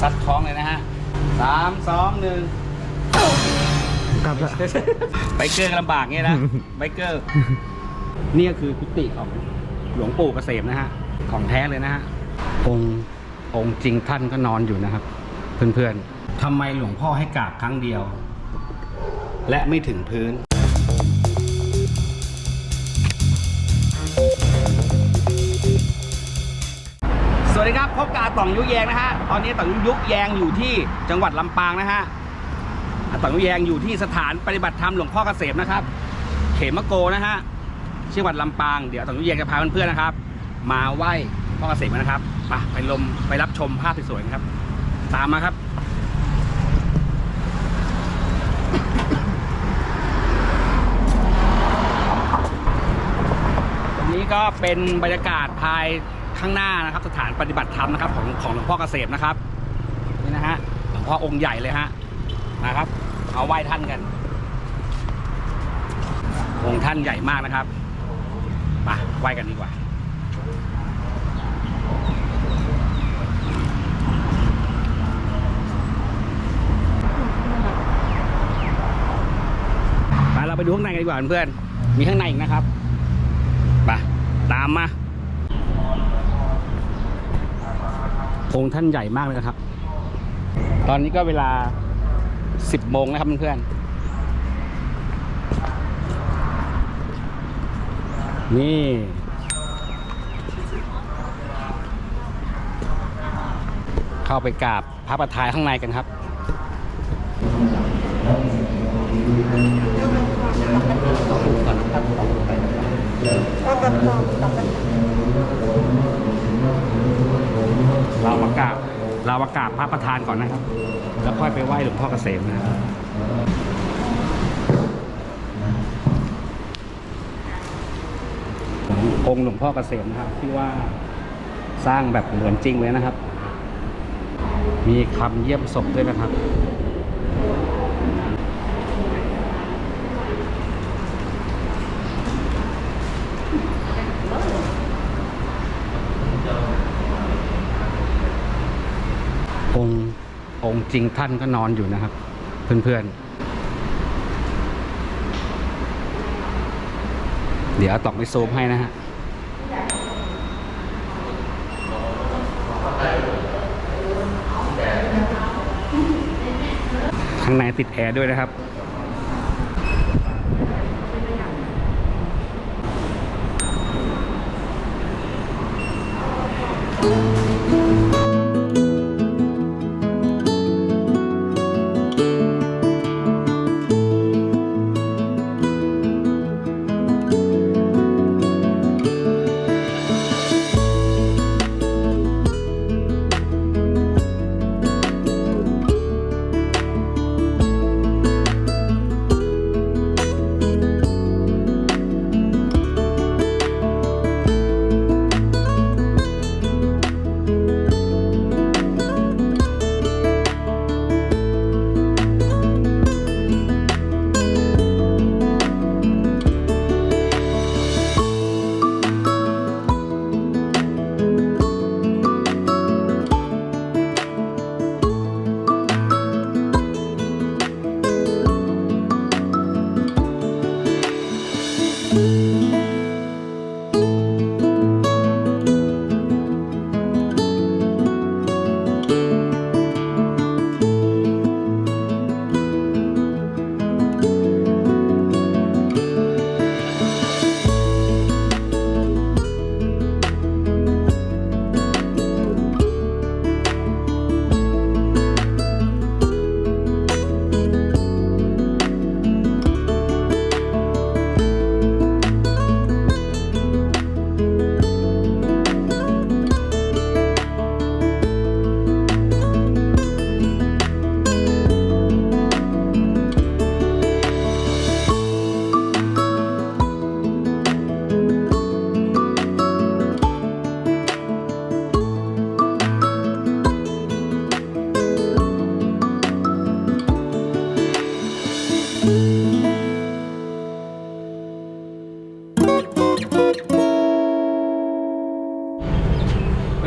ซัดคล้องเลยนะฮะสามสองหนึ่งกลับละไบเกอร์ลำบากเงี้ยนะไบเกอร์นี่ก็คือกุฏิของหลวงปู่เกษมนะฮะ ของแท้เลยนะฮะ องค์องค์จริงท่านก็นอนอยู่นะครับ เพื่อนๆทำไมหลวงพ่อให้กราบครั้งเดียว และไม่ถึงพื้น ต่องยุแยงนะฮะ ตอนนี้ต่องยุแยงอยู่ที่จังหวัดลำปางนะฮะต่องยุแยงอยู่ที่สถานปฏิบัติธรรมหลวงพ่อเกษมนะครับ เขมโกนะฮะจังหวัดลำปาง เดี๋ยวต่องยุแยงจะพาเพื่อนๆนะครับ มาไหว้พ่อเกษมนะครับไปไปลมไปรับชมภาพสวยๆนะครับ ตามมาครับตรงนี้ก็เป็นบรรยากาศภาย ข้างหน้านะครับ สถานปฏิบัติธรรมนะครับของของหลวงพ่อเกษมนะครับนี่นะฮะหลวงพ่อองค์ใหญ่เลยฮะนะครับเอาไหว้ท่านกัน องค์ท่านใหญ่มากนะครับมาไหว้กันดีกว่าไปเราไปดูข้างในกันดีกว่าเพื่อนมีข้างในอีกนะครับไปตามมา องค์ท่านใหญ่มากเลยนะครับ ตอนนี้ก็เวลา 10โมงนะครับเพื่อนๆนี่เข้าไปกราบพระประธานข้างในกันครับเรามากราบเรามากาศพระประธานก่อนนะครับ แล้วค่อยไปไหว้หลวงพ่อเกษมนะครับองค์หลวงพ่อเกษมนะครับ ที่ว่าสร้างแบบเหมือนจริงเลยนะครับ มีคำเยี่ยมศพด้วยนะครับ องค์องค์ จริงท่านก็นอนอยู่นะครับ เพื่อนๆ เดี๋ยวตอกไปซูมให้นะฮะข้างในติดแอร์ด้วยนะครับ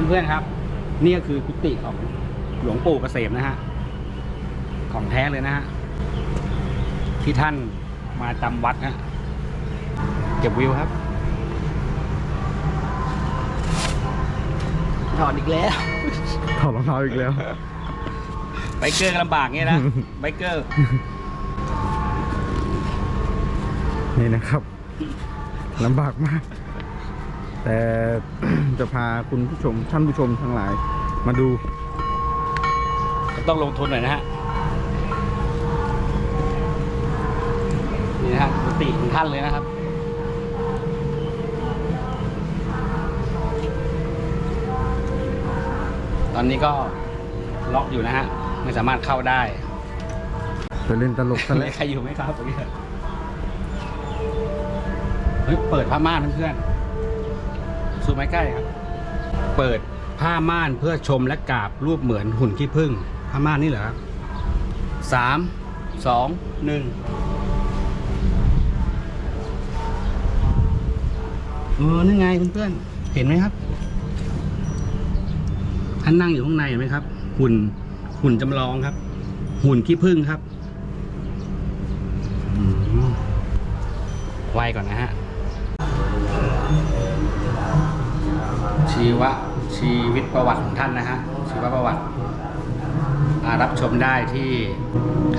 เพื่อนๆครับ นี่ก็คือกุฏิของหลวงปู่เกษมนะฮะ ของแท้เลยนะฮะ ที่ท่านมาจำวัดนะเก็บวิวครับถอดอีกแล้วถอดรองเท้าอีกแล้ว ไบเกอร์ก็ลำบากเงี้ยนะ ไบเกอร์ นี่นะครับ ลำบากมาก แต่จะพาคุณผู้ชมท่านผู้ชมทั้งหลายมาดูก็ต้องลงทุนหน่อยนะฮะ นี่นะฮะกุฏิของท่านเลยนะครับตอนนี้ก็ล็อกอยู่นะฮะ ไม่สามารถเข้าได้จะเล่นตลกซะมีแล้วใครอยู่ไหมครับตรงนี้ เฮ้ยเปิดผ้าม่านเพื่อนๆซูมไม้ใกล้ครับ เปิดผ้าม่านเพื่อชมและกราบรูปเหมือนหุ่นขี้ผึ้งผ้าม่านนี่เหรอครับสามสองหนึ่งเออนี่ไงเพื่อนๆเห็นไหมครับ ท่านนั่งอยู่ข้างในเห็นไหมครับ หุ่นหุ่นจำลองครับ หุ่นขี้ผึ้งครับไวก่อนนะฮะ ชีวะชีวิตประวัติของท่านนะฮะชีวประวัติรับชมได้ที่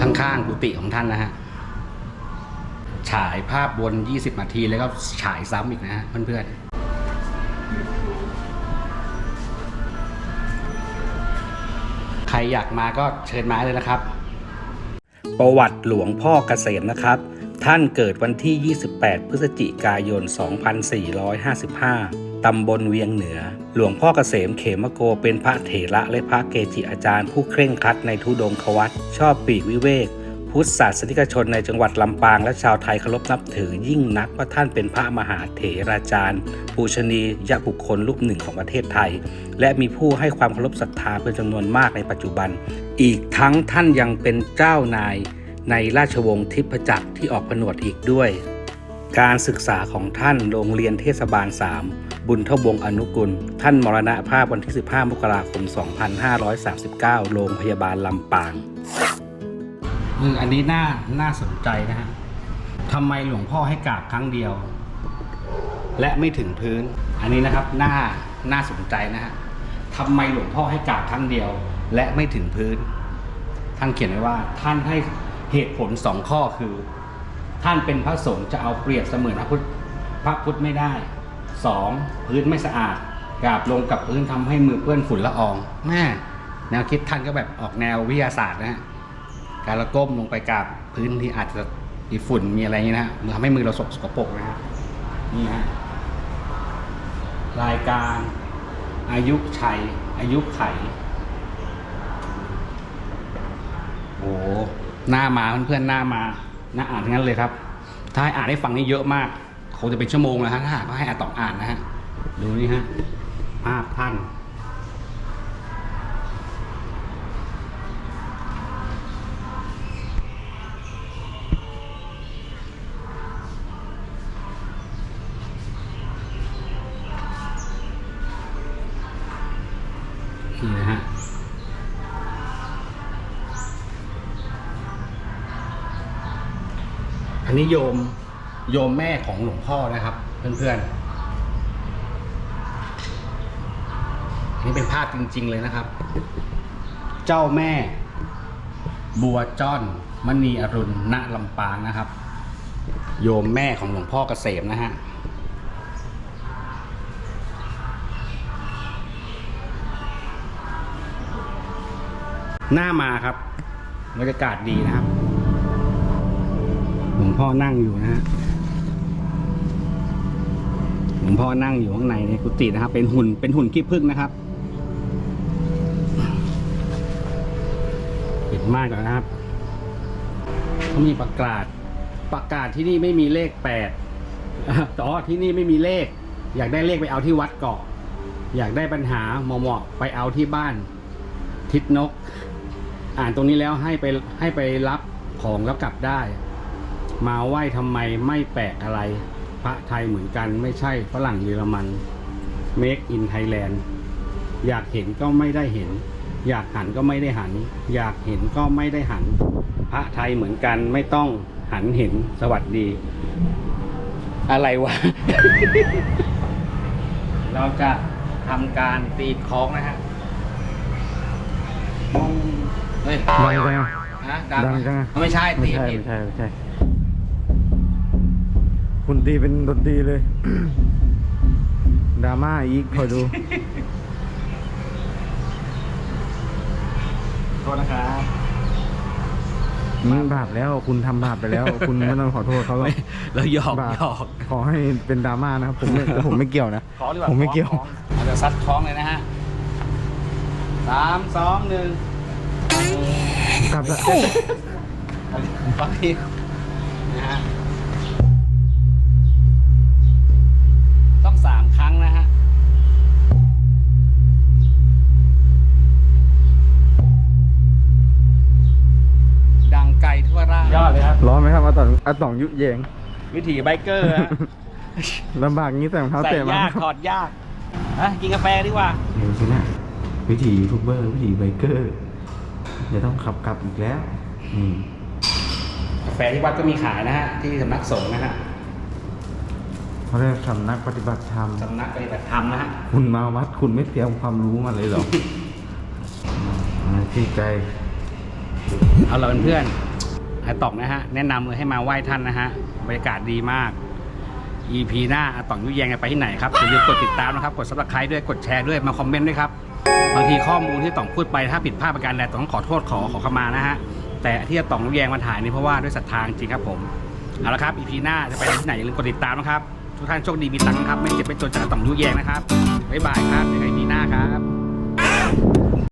ข้างๆกุฏิของท่านนะฮะฉายภาพวน 20 นาทีแล้วก็ฉายซ้ำอีกนะฮะเพื่อนๆใครอยากมาก็เชิญมาเลยนะครับ ประวัติหลวงพ่อเกษมนะครับ ท่านเกิดวันที่ 28 พฤศจิกายน 2455 ตำบลเวียงเหนือ หลวงพ่อเกษมเขมโกเป็นพระเถระและพระเกจิอาจารย์ผู้เคร่งครัดในทุดงควัตชอบปีกวิเวก พุทธศาสนิกชนในจังหวัดลำปางและชาวไทยเคารพนับถือยิ่งนักว่าท่านเป็นพระมหาเถราจารย์ ปูชนียบุคคลลูกหนึ่งของประเทศไทย และมีผู้ให้ความเคารพศรัทธาเป็นจำนวนมากในปัจจุบัน อีกทั้งท่านยังเป็นเจ้านาย ในราชวงศ์ทิพจักรที่ออกผนวดอีกด้วย การศึกษาของท่านโรงเรียนเทศบาล 3 บุญทวงอนุกุล ท่านมรณภาพวันที่ 15 มกราคม 2539 โรงพยาบาลลำปางอันนี้น่าน่าสนใจนะฮะทำไมหลวงพ่อให้กราบครั้งเดียว และไม่ถึงพื้น อันนี้นะครับน่าน่าสนใจนะฮะทำไมหลวงพ่อให้กราบครั้งเดียว และไม่ถึงพื้น ท่านเขียนไว้ว่าท่านให้ เหตุผลสองข้อคือ ท่านเป็นพระสงฆ์จะเอาเปรียบเสมือนพระพุทธพระพุทธไม่ได้สองพื้นไม่สะอาดกราบลงกับพื้นทำให้มือเปื้อนฝุ่นละอองแม่แนวคิดท่านก็แบบออกแนววิทยาศาสตร์นะฮะการละก้มลงไปกับพื้นที่อาจจะมีฝุ่นมีอะไรอย่างนี้นะฮะมันทำให้มือเราสกสกปรกนะฮะนี่ฮะรายการอายุชัยอายุไข โอ้โหน้ามาเพื่อนๆหน้ามาหน้าอ่านทั้งนั้นเลยครับ ถ้าให้อ่านให้ฟังนี่เยอะมากคงจะเป็นชั่วโมงแล้วฮะถ้าหากว่าให้อ่านต่ออ่านนะฮะดูนี่ฮะภาพท่าน นนี้โยมโยมแม่ของหลวงพ่อนะครับ เพื่อนๆอันนี้เป็นภาพจริง ๆ เลยนะครับ เจ้าแม่ บัวจ้อนมณีอรุณณลำปางนะครับ โยมแม่ของหลวงพ่อเกษมนะฮะหน้ามาครับบรรยากาศดีนะครับ งพ่อนั่งอยู่นะฮะหลวงพ่อนั่งอยู่ข้างในในกุฏินะครับ เป็นหุ่นเป็นหุ่นขี้ผึ้งนะครับปิดมานก่อนนะครับเขามีประกาศ ประกาศที่นี่ไม่มีเลขแปดอ๋อที่นี่ไม่มีเลข อยากได้เลขไปเอาที่วัดเกาะ อยากได้ปัญหาเหมาะๆไปเอาที่บ้าน ทิศนก อ่านตรงนี้แล้วให้ไปให้ไปรับของแล้วกลับได้ มาไหว้ทำไมไม่แปลกอะไร พระไทยเหมือนกันไม่ใช่ฝรั่งเยอรมัน Make in Thailand อยากเห็นก็ไม่ได้เห็น อยากหันก็ไม่ได้หัน อยากเห็นก็ไม่ได้หัน พระไทยเหมือนกันไม่ต้องหันเห็นสวัสดี อะไรวะ เราจะทำการตีคล้องนะฮะมองเฮ้ยดังจังอะฮะดังจังอะไม่ใช่ไม่ตีใช่ผิดไม่ใช่ไม่ใช่ คุณตีเป็นดนตรีเลย ดราม่าอีกคอยดู โทษนะครับมันบาปแล้วคุณทำบาปไปแล้ว คุณไม่ต้องขอโทษเขาหรอกแล้วหยอกบาป หยอก ขอให้เป็นดราม่านะครับผมไม่ผมไม่เกี่ยวนะ ขอดีกว่าผมไม่เกี่ยว ขอขอเราจะซัดคล้องเลยนะฮะสามสองหนึ่งกลับละ ฟังที อาตองอาตองยุแยงวิถีไบเกอร์ฮะลำบากงี้แต่รองเท้าใส่เตะมายากถอดยากอะกินกาแฟดีกว่า เห็นสินะวิถียูทูบเบอร์วิถีไบเกอร์จะต้องขับกลับอีกแล้วอืมกาแฟที่วัดก็มีขายนะฮะ ที่สำนักสงฆ์นะฮะเขาเรียกสำนักปฏิบัติธรรม สำนักปฏิบัติธรรมนะฮะ คุณมาวัดคุณไม่เตรียมความรู้มาเลยเหรอที่ใจเอาเราเป็นเพื่อน อาตองนะฮะ แนะนำเลยให้มาไหว้ท่านนะฮะ บรรยากาศดีมาก EP หน้าอาตองยุแยงจะไปที่ไหนครับอย่าลืมกดติดตามนะครับ กด subscribe ด้วย กดแชร์ด้วย มาคอมเมนต์ด้วยครับ บางทีข้อมูลที่ตองพูดไปถ้าผิดพลาดประการใดตองต้องขอโทษขอขอขมานะฮะ แต่ที่อาตองยุแยงมาถ่ายนี่เพราะว่าด้วยศรัทธาจริงครับผม เอาละครับ EP หน้าจะไปที่ไหนอย่าลืมกดติดตามนะครับ ทุกท่านโชคดีมีตังค์นะครับ ไม่เจ็บไม่จนจากอาตองยุแยงนะครับ บ๊ายบายครับเจอกัน EP หน้าครับ